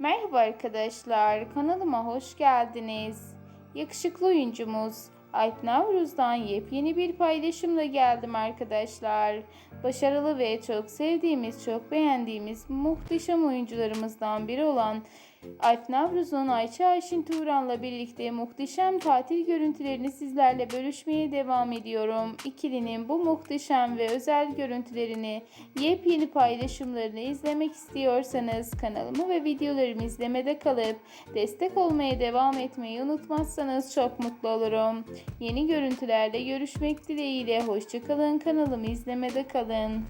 Merhaba arkadaşlar, kanalıma hoş geldiniz. Yakışıklı oyuncumuz Alp Navruz'dan yepyeni bir paylaşımla geldim arkadaşlar. Başarılı ve çok sevdiğimiz, çok beğendiğimiz muhteşem oyuncularımızdan biri olan Alp Navruz'un Ayça Ayşin Turan'la birlikte muhteşem tatil görüntülerini sizlerle bölüşmeye devam ediyorum. İkilinin bu muhteşem ve özel görüntülerini, yepyeni paylaşımlarını izlemek istiyorsanız kanalımı ve videolarımı izlemede kalıp destek olmaya devam etmeyi unutmazsanız çok mutlu olurum. Yeni görüntülerle görüşmek dileğiyle hoşçakalın kanalımı izlemede kalın.